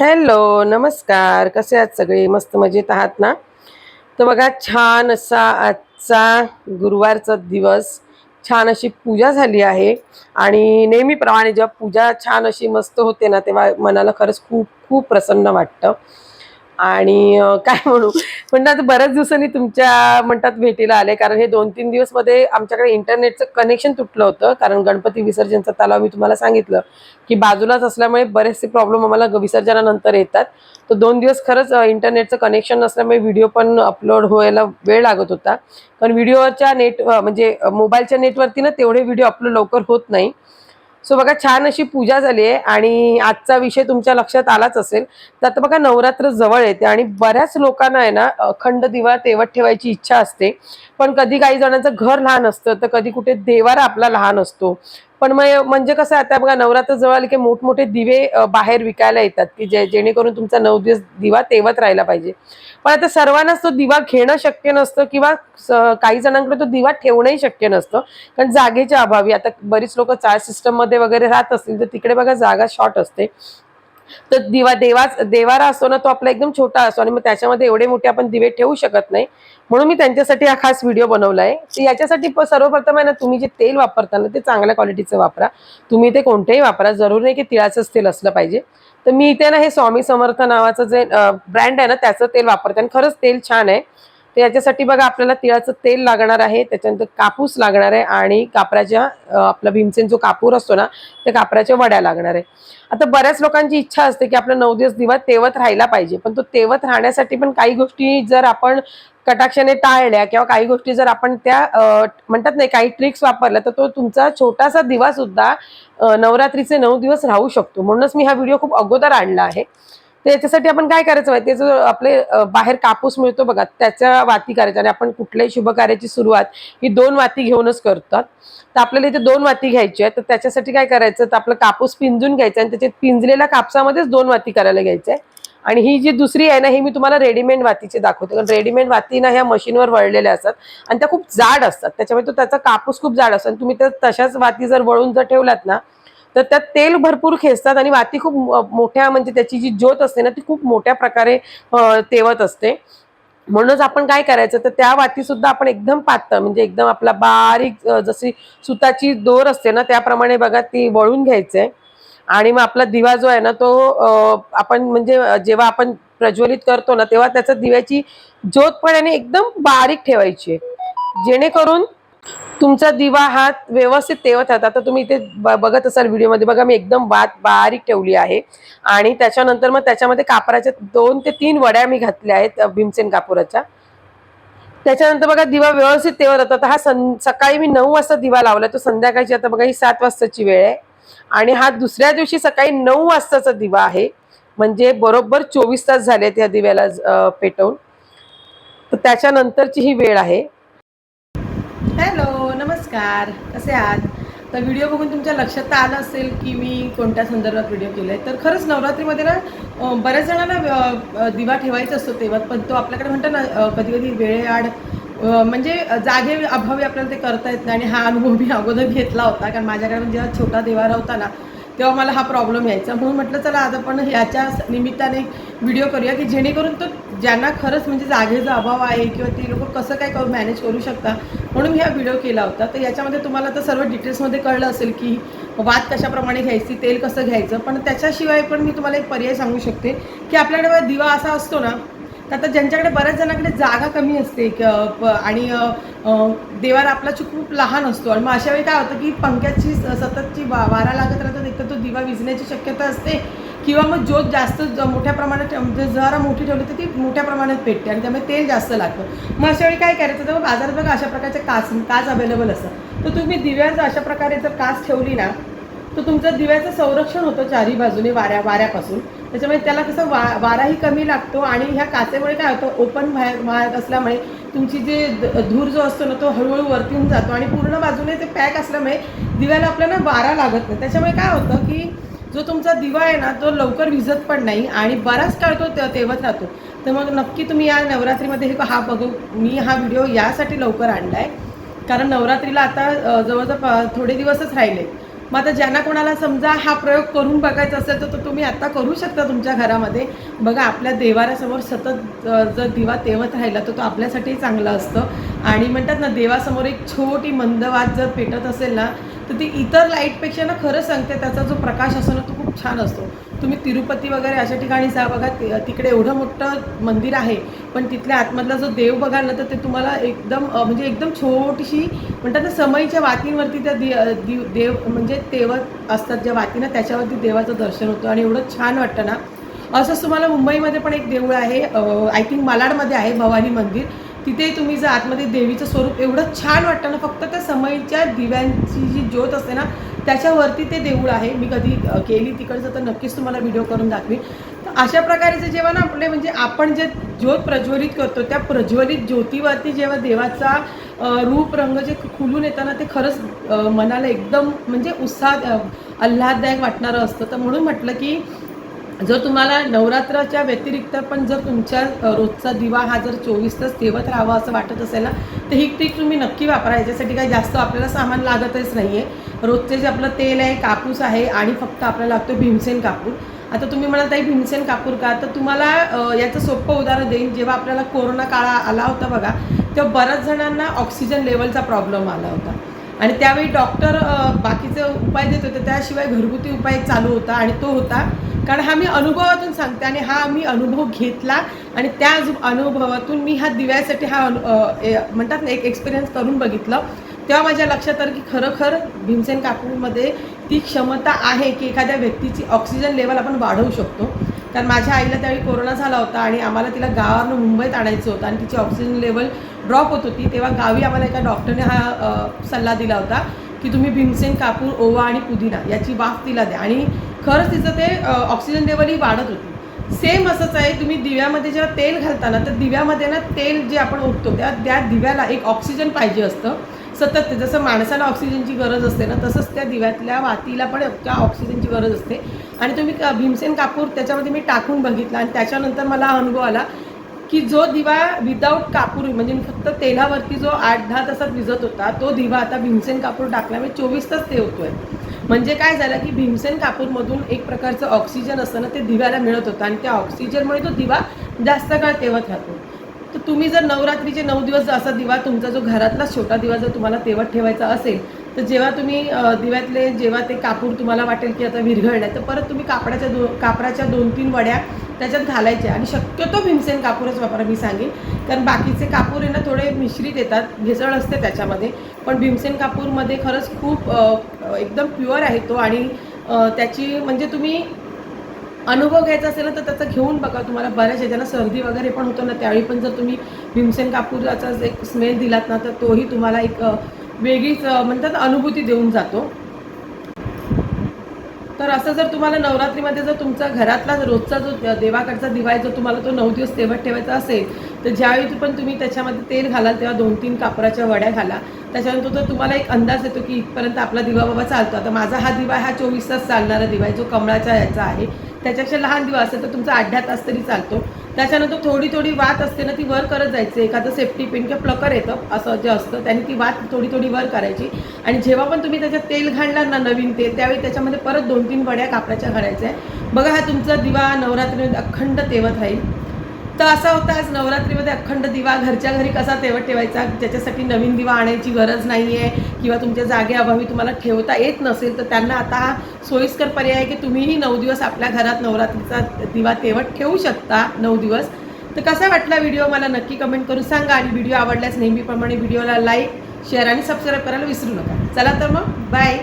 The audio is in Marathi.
हॅलो नमस्कार. कसे आहात सगळे? मस्त मजेत आहात ना? तर बघा छान असा आजचा गुरुवारचा दिवस. छान अशी पूजा झाली आहे. आणि नेहमीप्रमाणे जेव्हा पूजा छान अशी मस्त होते ना तेव्हा मनाला खरंच खूप खूप प्रसन्न वाटतं. आणि काय म्हणू? म्हणतात आता बऱ्याच दिवसांनी तुमच्या म्हणतात भेटीला आले. कारण हे दोन तीन दिवसमध्ये आमच्याकडे इंटरनेटचं कनेक्शन तुटलं होतं. कारण गणपती विसर्जनचा तलाव मी तुम्हाला सांगितलं की बाजूलाच असल्यामुळे बरेचसे प्रॉब्लेम आम्हाला ग- विसर्जनानंतर येतात. तर दोन दिवस खरंच इंटरनेटचं कनेक्शन नसल्यामुळे व्हिडिओ पण अपलोड व्हायला वेळ लागत होता. कारण व्हिडिओच्या नेट म्हणजे मोबाईलच्या नेटवरती ना तेवढे व्हिडिओ अपलोड लवकर होत नाही. सो बघा छान अशी पूजा झाली आहे आणि आजचा विषय तुमच्या लक्षात आलाच असेल तर आता बघा नवरात्र जवळ येते आणि बऱ्याच लोकांना आहे ना अखंड दिवा तेवत ठेवायची इच्छा असते. पण कधी काही जणांचं घर लहान असतं तर कधी कुठे देवारा आपला लहान असतो. पण मग म्हणजे कसं आता बघा नवरात्र जवळ आले की मोठमोठे दिवे बाहेर विकायला येतात की जे जेणेकरून तुमचा नऊ दिवस दिवा तेवत राहिला पाहिजे. पण आता सर्वांनाच तो दिवा घेणं शक्य नसतं किंवा काही जणांकडे तो दिवा ठेवणंही शक्य नसतं. कारण जागेच्या अभावी आता बरीच लोक चाळ सिस्टममध्ये वगैरे राहत असतील तर तिकडे बघा जागा शॉर्ट असते. तर दिवा देवाच देवारा असतो ना तो आपला एकदम छोटा असतो आणि मग त्याच्यामध्ये एवढे मोठे आपण दिवे ठेवू शकत नाही. म्हणून मी त्यांच्यासाठी हा खास व्हिडिओ बनवला आहे तर याच्यासाठी सर्वप्रथम आहे ना तुम्ही जे तेल वापरता ना ते चांगल्या क्वालिटीचं वापरा. तुम्ही ते कोणतेही वापरा जरूर नाही की तिळाचंच तेल असलं पाहिजे. तर मी इथे ना हे स्वामी समर्थ नावाचं जे ब्रँड आहे ना त्याचं तेल वापरते आणि खरंच तेल छान आहे. तर याच्यासाठी बघा आपल्याला तिळाचं तेल लागणार आहे. त्याच्यानंतर कापूस लागणार आहे आणि कापराच्या आपला भीमसेन जो कापूर असतो ना त्या कापराच्या वड्या लागणार आहे. आता बऱ्याच लोकांची इच्छा असते की आपला नऊ दिवस दिवा तेवत राहायला पाहिजे पण तो तेवत राहण्यासाठी पण काही गोष्टी जर आपण कटाक्षाने टाळल्या किंवा काही गोष्टी जर आपण त्या म्हणतात नाही काही ट्रिक्स वापरल्या तर तो तुमचा छोटासा दिवा सुद्धा नवरात्रीचे नऊ दिवस राहू शकतो. म्हणूनच मी हा व्हिडिओ खूप अगोदर आणला आहे. तर याच्यासाठी आपण काय करायचं माहिती जो आपले बाहेर कापूस मिळतो बघा त्याच्या वाती करायच्या आणि आपण कुठल्याही शुभ कार्याची सुरुवात ही दोन वाती घेऊनच करतात. तर आपल्याला इथे दोन वाती घ्यायची आहे तर त्याच्यासाठी काय करायचं? तर आपलं कापूस पिंजून घ्यायचं आणि त्याच्यात पिंजलेल्या कापसामध्येच दोन वाती करायला घ्यायचं. आहे आणि ही जी दुसरी आहे ना ही मी तुम्हाला रेडीमेड वातीची दाखवते. कारण रेडीमेड वाती ना ह्या मशीनवर वळलेल्या असतात आणि त्या खूप जाड असतात. त्याच्यामुळे तो त्याचा कापूस खूप जाड असतो. आणि तुम्ही त्या तशाच वाती जर वळून जर ठेवलात ना तर त्यात तेल भरपूर खेचतात आणि वाती खूप मोठ्या म्हणजे त्याची जी ज्योत असते ना ती खूप मोठ्या प्रकारे तेवत असते. म्हणूनच आपण काय करायचं तर त्या वाती सुद्धा आपण एकदम पातळ म्हणजे एकदम आपला बारीक जशी सुताची दोर असते ना त्याप्रमाणे बघा ती वळून घ्यायचंय. आणि मग आपला दिवा जो आहे ना तो आपण म्हणजे जेव्हा आपण प्रज्वलित करतो ना तेव्हा त्याचा दिव्याची ज्योत पण आणि एकदम बारीक ठेवायची आहे. जेणेकरून तुमचा दिवा हा व्यवस्थित तेवत राहतात आता तुम्ही इथे ब- बघत असाल व्हिडिओमध्ये बघा मी एकदम बात बारीक ठेवली आहे. आणि त्याच्यानंतर मग त्याच्यामध्ये कापराच्या दोन ते तीन वड्या मी घातल्या आहेत भीमसेन कापुराच्या. त्याच्यानंतर बघा दिवा व्यवस्थित तेवत होता तर हा सं सकाळी मी नऊ वाजता दिवा लावला तो संध्याकाळची आता बघा ही सात वाजताची वेळ आहे. आणि हा दुसऱ्या दिवशी सकाळी नऊ वाजताचा दिवा आहे. म्हणजे बरोबर चोवीस तास झालेत या दिव्याला पेटवून. तर त्याच्यानंतरची ही वेळ आहे. हॅलो नमस्कार. कसे आहात? तर व्हिडिओ बघून तुमच्या लक्षात तर आलं असेल की मी कोणत्या संदर्भात व्हिडिओ केला आहे तर खरंच नवरात्रीमध्ये ना बऱ्याच जणांना दिवा ठेवायचा असतो तेव्हा पण तो आपल्याकडे म्हणतो ना कधी कधी वेळेआड म्हणजे जागे अभावी आपल्याला ते करता येत नाही. आणि हा अनुभव मी अगोदर घेतला होता कारण माझ्याकडे जेव्हा छोटा देवारा होता ना तेव्हा मला हा प्रॉब्लेम यायचा. म्हणून म्हटलं चला आज आपण ह्याच्या निमित्ताने व्हिडिओ करूया की जेणेकरून तो ज्यांना खरंच म्हणजे जागेचा अभाव आहे किंवा ते लोक कसं काय करू मॅनेज करू शकता म्हणून मी हा व्हिडिओ केला होता. तर याच्यामध्ये तुम्हाला तर सर्व डिटेल्समध्ये कळलं असेल की वात कशाप्रमाणे घ्यायची तेल कसं घ्यायचं पण त्याच्याशिवाय पण मी तुम्हाला एक पर्याय सांगू शकते की आपल्याकडे दिवा असा असतो ना तर आता ज्यांच्याकडे बऱ्याच जणांकडे जागा कमी असते आणि देवार आपला खूप लहान असतो. आणि मग अशा वेळी काय होतं की पंख्याची सततची वा वारा लागत राहतात एक तर तो दिवा विजण्याची शक्यता असते किंवा मग ज्योत जास्त ज- मोठ्या प्रमाणात म्हणजे जरा मोठी ठेवली तर ती मोठ्या प्रमाणात पेटते आणि त्यामुळे तेल जास्त लागतं. मग अशा वेळी काय करायचं? तर बाजारात बघा अशा प्रकारचे काच काच अवेलेबल असतात. तर तुम्ही दिव्याचं अशा प्रकारे जर काच ठेवली ना तर तुमचं दिव्याचं संरक्षण होतं चारही बाजूने वाऱ्या वाऱ्यापासून. त्याच्यामुळे त्याला कसं वा वाराही कमी लागतो आणि ह्या काचेमुळे काय होतं? ओपन बाहेर वाहत असल्यामुळे तुमची जे धूर जो असतो ना तो हळूहळू वरती होऊन जातो आणि पूर्ण बाजूने ते पॅक असल्यामुळे दिव्याला आपल्याला वारा लागत नाही. त्याच्यामुळे काय होतं की जो तुमचा दिवा आहे ना तो लवकर विझत पण नाही आणि बराच काळ तो ते- तेवत राहतो. तर मग नक्की तुम्ही या नवरात्रीमध्ये हे हा बघू. मी हा व्हिडिओ यासाठी लवकर आणला आहे कारण नवरात्रीला आता जवळजवळ प- थोडे दिवसच राहिले. मग आता ज्यांना कोणाला समजा हा प्रयोग करून बघायचा असेल तर तो तुम्ही आत्ता करू शकता तुमच्या घरामध्ये. बघा आपल्या देवाऱ्यासमोर सतत जर दिवा तेवत राहिला तर तो आपल्यासाठी चांगला असतं. आणि म्हणतात ना देवासमोर एक छोटी मंदवाद जर पेटत असेल ना तर ती इतर लाईटपेक्षा ना खरं सांगते त्याचा जो प्रकाश असतो ना तो खूप छान असतो. तुम्ही तिरुपती वगैरे अशा ठिकाणी जा बघा तिकडे एवढं मोठं मंदिर आहे पण तिथल्या आतमधला जो देव बघाल ना तर ते तुम्हाला एकदम म्हणजे एकदम छोटीशी म्हणतात ना समईच्या वातींवरती त्या दि दि- देव म्हणजे तेवत असतात ज्या वाती ना त्याच्यावरती देवाचं दर्शन होतं आणि एवढं छान वाटतं ना. असंच तुम्हाला मुंबईमध्ये पण एक देऊळ आहे आय थिंक मालाडमध्ये आहे भवानी मंदिर. तिथे तुम्ही जर आतमध्ये देवीचं स्वरूप एवढं छान वाटतं ना फक्त त्या समईच्या दिव्यांची जी ज्योत असते ना त्याच्यावरती ते देऊळ आहे. मी कधी केली तिकडचं तर नक्कीच तुम्हाला व्हिडिओ करून दाखवीन. तर अशा प्रकारचे जेव्हा ना आपले म्हणजे आपण जे ज्योत प्रज्वलित करतो त्या प्रज्वलित ज्योतीवरती जेव्हा देवाचा रूप रंग जे खुलून येताना ते खरंच मनाला एकदम म्हणजे उत्साह आल्हाददायक वाटणारं असतं. तर म्हणून म्हटलं की जर तुम्हाला नवरात्राच्या व्यतिरिक्त पण जर तुमच्या रोजचा दिवा हा जर चोवीस तास ठेवत राहावा असं वाटत असेल ना तर ही ट्रिक तुम्ही नक्की वापरा. याच्यासाठी काही जास्त आपल्याला सामान लागतच नाही आहे रोजचे जे आपलं तेल आहे कापूस आहे आणि फक्त आपल्याला लागतो भीमसेन कापूर. आता तुम्ही म्हणाल ताई भीमसेन कापूर का? तर तुम्हाला याचं सोपं उदाहरण देईन. जेव्हा आपल्याला कोरोना काळ आला होता बघा तेव्हा बऱ्याच जणांना ऑक्सिजन लेवलचा प्रॉब्लेम आला होता. आणि त्यावेळी डॉक्टर बाकीचे उपाय देत होते त्याशिवाय घरगुती उपाय चालू होता आणि तो होता. कारण हा मी अनुभवातून सांगते आणि हा मी अनुभव घेतला आणि त्या अनुभवातून मी हा दिव्यासाठी हा अनु ए- म्हणतात ना एक एक्सपिरियन्स करून बघितलं. तेव्हा माझ्या लक्षात आलं की खरोखर भीमसेन कापूरमध्ये ती क्षमता आहे की एखाद्या व्यक्तीची ऑक्सिजन लेवल आपण वाढवू शकतो. कारण माझ्या आईला त्यावेळी कोरोना झाला होता आणि आम्हाला तिला गावावरून मुंबईत आणायचं होतं आणि तिची ऑक्सिजन लेवल ड्रॉप होत होती तेव्हा गावी आम्हाला एका डॉक्टरने हा सल्ला दिला होता की तुम्ही भीमसेन कापूर ओवा आणि पुदिना याची वाफ तिला द्या. आणि खरंच तिचं ते ऑक्सिजन लेवलही वाढत होती. सेम असंच आहे तुम्ही दिव्यामध्ये जेव्हा तेल घालताना तर दिव्यामध्ये ना तेल जे आपण ओततो त्या त्या दिव्याला एक ऑक्सिजन पाहिजे असतं सतत ते. जसं माणसाला ऑक्सिजनची गरज असते ना तसंच त्या दिव्यातल्या वातीला पण त्या ऑक्सिजनची गरज असते. आणि तुम्ही का- भीमसेन कापूर त्याच्यामध्ये मी टाकून बघितला आणि त्याच्यानंतर मला अनुभव आला की जो दिवा विदाऊट कापूर म्हणजे फक्त तेलावरती जो आठ दहा तासात विजत होता तो दिवा आता भीमसेन कापूर टाकल्यामुळे चोवीस तास ते होतोय. म्हणजे काय झालं की भीमसेन कापूरमधून एक प्रकारचं ऑक्सिजन असतं ना ते दिव्याला मिळत होतं आणि त्या ऑक्सिजनमुळे तो दिवा जास्त काळ तेवत राहतो. तर तुम्ही जर नवरात्रीचे नऊ दिवस असा दिवा तुमचा जो घरातला छोटा दिवा जर तुम्हाला तेवत ठेवायचा असेल तर जेव्हा तुम्ही दिव्यातले जेव्हा ते कापूर तुम्हाला वाटेल की आता विरघळलं तर परत तुम्ही कापडाच्या दो कापडाच्या दोन तीन वड्या त्याच्यात घालायच्या. आणि शक्यतो भीमसेन कापूरच वापरा मी सांगेन. कारण बाकीचे कापूर आहे ना थोडे मिश्रित येतात भेसळ असते त्याच्यामध्ये. पण भीमसेन कापूरमध्ये खरंच खूप एकदम प्युअर आहे तो. आणि त्याची म्हणजे तुम्ही अनुभव घ्यायचा असेल ना तर त्याचा घेऊन बघा. तुम्हाला बऱ्याच ह्याच्यानं सर्दी वगैरे पण होतो ना त्यावेळी पण जर तुम्ही भीमसेन कापूराचा एक स्मेल दिलात ना तर तोही तुम्हाला एक वेगळीच म्हणतात अनुभूती देऊन जातो. तर असं जर तुम्हाला नवरात्रीमध्ये जर तुमचा घरातला रोजचा जो देवाकडचा दिवा जर तुम्हाला तो नऊ दिवस तेवट ठेवायचा असेल तर ज्यावेळी पण तुम्ही त्याच्यामध्ये तेल घालाल तेव्हा दोन तीन कापराच्या वड्या घाला. त्याच्यानंतर तर तुम्हाला एक अंदाज येतो की इथपर्यंत आपला दिवा बाबा चालतो. आता माझा हा दिवा हा चोवीस तास चालणारा दिवा आहे जो कमळाच्या याचा आहे. त्याच्यापेक्षा लहान दिवा असेल तर तुमचा आठ दहा तास तरी चालतो. त्याच्यानंतर थोडी थोडी वात असते ना ती वर करत जायचं. एखादं सेफ्टी पिन किंवा प्लकर येतं असं जे असतं त्याने ती वात थोडी थोडी वर करायची. आणि जेव्हा पण तुम्ही त्याच्यात तेल घालणार ना नवीन तेल त्यावेळी त्याच्यामध्ये परत दोन तीन वड्या कापडाच्या घालायच्या आहे बघा हा तुमचा दिवा नवरात्री अखंड तेवत राहील. तर असा होता आज नवरात्रीमध्ये अखंड दिवा घरच्या घरी कसा तेवत ठेवायचा? ज्याच्यासाठी नवीन दिवा आणायची गरज नाही आहे किंवा तुमच्या जागेअभावी तुम्हाला ठेवता येत नसेल तर त्यांना आता हा सोयीस्कर पर्याय आहे की तुम्हीही नऊ दिवस आपल्या घरात नवरात्रीचा दिवा तेवत ठेवू शकता नऊ दिवस. तर कसा वाटला व्हिडिओ? मला नक्की कमेंट करून सांगा आणि व्हिडिओ आवडल्यास नेहमीप्रमाणे व्हिडिओला लाईक शेअर आणि सबस्क्राईब करायला विसरू नका. चला तर मग बाय.